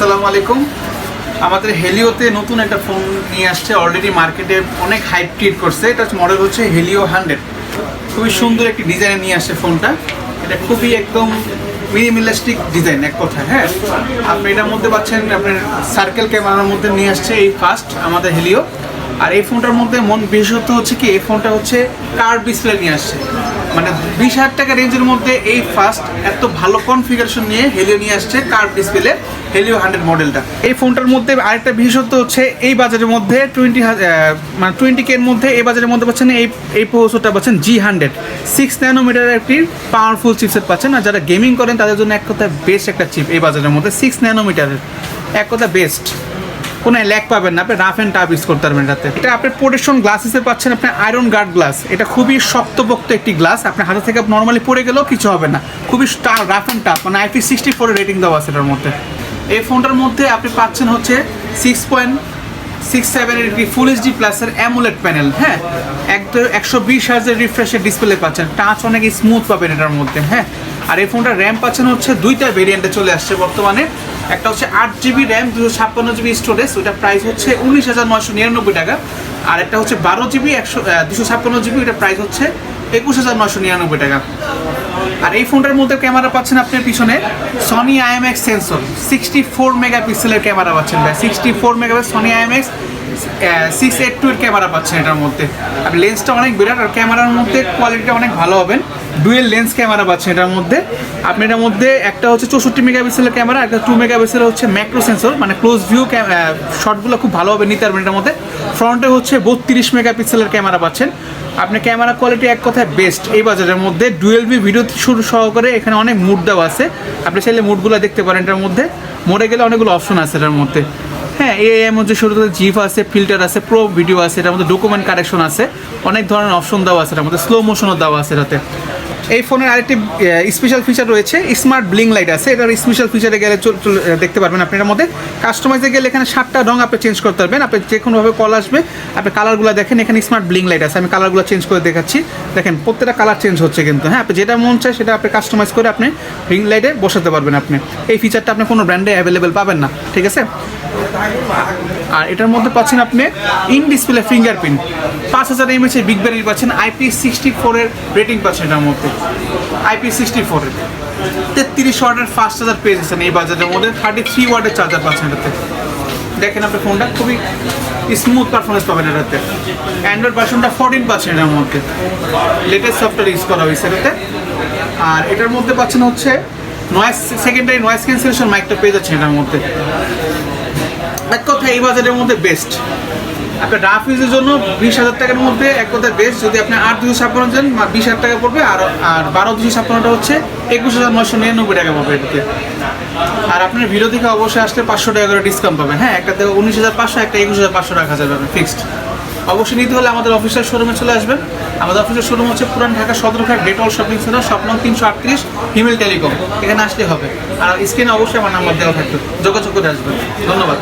আসসালামু আলাইকুম। আমাদের হেলিওতে নতুন একটা ফোন নিয়ে আসছে। অলরেডি মার্কেটে অনেক হাইপ ক্রিয়েট করছে। এটা মডেল হচ্ছে হেলিও হান্ড্রেড খুবই সুন্দর একটি ডিজাইনে নিয়ে আসছে ফোনটা। এটা খুবই একদম মিনিমিলাস্টিক ডিজাইন এক কথা হ্যাঁ? আপনি এটার মধ্যে পাচ্ছেন আপনার সার্কেল ক্যামেরার মধ্যে নিয়ে আসছে এই ফার্স্ট আমাদের হেলিও আর এই ফোনটার মধ্যে মন বিশেষত্ব হচ্ছে কি? এই ফোনটা হচ্ছে কার্ভ ডিসপ্লে নিয়ে আসছে। মানে বিশ হাজার টাকা রেঞ্জের মধ্যে এই ফার্স্ট এত ভালো কনফিগারেশন নিয়ে হেলিও নিয়ে আসছে কার্ভ ডিসপ্লে হেলিও হান্ড্রেড মডেলটা এই ফোনটার মধ্যে আরেকটা বিশেষত্ব হচ্ছে এই বাজারের মধ্যে টোয়েন্টি মানে টোয়েন্টি কে এর মধ্যে এই বাজারের মধ্যে পাচ্ছেন এই এই প্রসেসরটা পাচ্ছেন জি হান্ড্রেড সিক্স ন্যানোমিটারের একটি পাওয়ারফুল চিপসেট পাচ্ছেন। আর যারা গেমিং করেন, তাদের জন্য এক কথা বেস্ট একটা চিপ এই বাজারের মধ্যে সিক্স ন্যানোমিটারের এক কথা বেস্ট কোনো ল্যাক পাবেন না, আপনি রাফ অ্যান্ড টাফ ইউজ করতে পারবেন এটাতে এটা আপনি প্রোটেকশন গ্লাসেসে পাচ্ছেন, আপনি আয়রন গার্ড গ্লাস এটা খুবই শক্তপোক্ত একটি গ্লাস আপনার হাতে থেকে নর্মালি পড়ে গেলেও কিছু হবে না। খুবই রাফ অ্যান্ড টাফ মানে আইপি সিক্সটি ফোর রেটিং দেওয়া আছে এটার মধ্যে। এই ফোনটার মধ্যে আপনি পাচ্ছেন হচ্ছে সিক্স পয়েন্ট সিক্স সেভেনের একটি ফুল এইচডি প্লাসের অ্যামুলেট প্যানেল হ্যাঁ? একদম একশো বিশ হাজার রিফ্রেশের ডিসপ্লে পাচ্ছেন। টাচ অনেক স্মুথ পাবেন এটার মধ্যে হ্যাঁ? আর এই ফোনটার র্যাম পাচ্ছেন হচ্ছে দুইটা ভেরিয়েন্টে চলে আসছে বর্তমানে। একটা হচ্ছে আট জিবি র্যাম দুশো ছাপ্পান্ন জিবি স্টোরেজ ওটা প্রাইস হচ্ছে উনিশ হাজার নয়শো নিরানব্বই টাকা। আর একটা হচ্ছে বারো জিবি একশো দুশো ছাপ্পান্ন জিবি ওটা প্রাইস হচ্ছে একুশ হাজার নয়শো নিরানব্বই টাকা। আর এই ফোনটার মধ্যে ক্যামেরা পাচ্ছেন আপনার পিছনে Sony IMX sensor sixty four মেগাপিক্সেলের ক্যামেরা পাচ্ছেন ভাই sixty four megapixel Sony IMX six eight two এর ক্যামেরা পাচ্ছেন এটার মধ্যে। আর লেন্সটা অনেক বিরাট, আর ক্যামেরার মধ্যে কোয়ালিটিটা অনেক ভালো হবেন। ডুয়েল লেন্স ক্যামেরা পাচ্ছেন এটার মধ্যে। আপনি এটার মধ্যে একটা হচ্ছে চৌষট্টি মেগাপিক্সেলের ক্যামেরা একটা টু মেগাপিক্সেল হচ্ছে ম্যাক্রো সেন্সর মানে ক্লোজ ভিউ শটগুলো খুব ভালোভাবে নিতে পারবেন এটার মধ্যে। ফ্রন্টে হচ্ছে বত্রিশ মেগাপিক্সেলের ক্যামেরা পাচ্ছেন। আপনি ক্যামেরা কোয়ালিটি এক কথায় বেস্ট এই বাজারের মধ্যে। ডুয়েল ভি ভিডিও শুরু সহকারে এখানে অনেক মুড দেওয়া আছে। আপনি চাইলে মুডগুলো দেখতে পারেন এটার মধ্যে। মোড়ে গেলে অনেকগুলো অপশন আছে এটার মধ্যে। হ্যাঁ এর মধ্যে শুরুতে জিপ আছে ফিল্টার আছে প্রো ভিডিও আছে, এটার মধ্যে ডকুমেন্ট কারেকশন আছে। অনেক ধরনের অপশন দেওয়া আছে এটার মধ্যে। স্লো মোশনও দেওয়া আছে এটাতে। এই ফোনের আরেকটি স্পেশাল ফিচার রয়েছে স্মার্ট ব্লিং লাইট আছে। এটার স্পেশাল ফিচারে গেলে দেখতে পারবেন আপনি এটার মধ্যে কাস্টমাইজে গেলে এখানে সাতটা রং আপনি চেঞ্জ করতে পারবেন। আপনি যে কোনোভাবে কল আসবে, আপনি কালারগুলো দেখেন, এখানে স্মার্ট ব্লিং লাইট আছে। আমি কালারগুলো চেঞ্জ করে দেখাচ্ছি। দেখেন, প্রত্যেকটা কালার চেঞ্জ হচ্ছে কিন্তু। হ্যাঁ আপনি যেটা মন চায় সেটা আপনি কাস্টমাইজ করে আপনি রিং লাইটে বসাতে পারবেন আপনি। এই ফিচারটা আপনি কোনো ব্র্যান্ডে অ্যাভেলেবেল পাবেন না, ঠিক আছে? আর এটার মধ্যে পাচ্ছেন আপনি ইন ডিসপ্লে ফিঙ্গারপ্রিন্ট পাঁচ হাজার এমএচ এর বিগ ব্যাটারি পাচ্ছেন আইপি সিক্সটি ফোরের রেটিং পাচ্ছেন এটার মধ্যে। আইপি সিক্সটি ফোরের তেত্রিশ ওয়ার্ডের ফাস্ট চার্জার পেয়ে যাচ্ছেন এই বাজারের মধ্যে থার্টি থ্রি ওয়ার্ডের চার্জার পাচ্ছেন এটাতে। দেখেন আপনি ফোনটা খুবই স্মুথ পারফরমেন্স পাবেন এটাতে। অ্যান্ড্রয়েড ভার্সনটা ফোরটিন পাচ্ছেন এটার মধ্যে। লেটেস্ট সফটওয়্যার ইউজ করা হয়েছে এটাতে। আর এটার মধ্যে পাচ্ছেন হচ্ছে নয়েস সেকেন্ডারি নয়েস ক্যান্সেলেশন মাইকটা পেয়ে যাচ্ছেন এটার মধ্যে। এক কথা, এই বাজারের মধ্যে বেস্ট আপনার রাফ ইউজের জন্য বিশ হাজার টাকার মধ্যে এক কথায় বেস্ট যদি আপনি আট দুশো ছাপ্পান্ন যান বিশ হাজার টাকা পড়বে, আর আর বারো দুশো ছাপ্পান্নটা হচ্ছে একুশ হাজার নয়শো নিরানব্বই টাকা পড়বে এটাতে আর আপনার ভিডিও থেকে অবশ্যই আসলে পাঁচশো টাকা করে ডিসকাউন্ট পাবেন। হ্যাঁ একটা থেকে উনিশ হাজার পাঁচশো, একটা একুশ হাজার পাঁচশো টাকা যাবে ফিক্সড অবশ্যই নিতে হলে আমাদের অফিসের শোরুমে চলে আসবেন। আমাদের অফিসের শোরুম হচ্ছে Puran Dhaka Sadarghat Dettol shopping centre স্বপ্ন তিনশো আটত্রিশ, হিমেল টেলিকম। এখানে আসলে হবে। আর স্ক্রিনে অবশ্যই আমার নাম্বার দেওয়া থাকবে। যোগাযোগ করে আসবেন। ধন্যবাদ।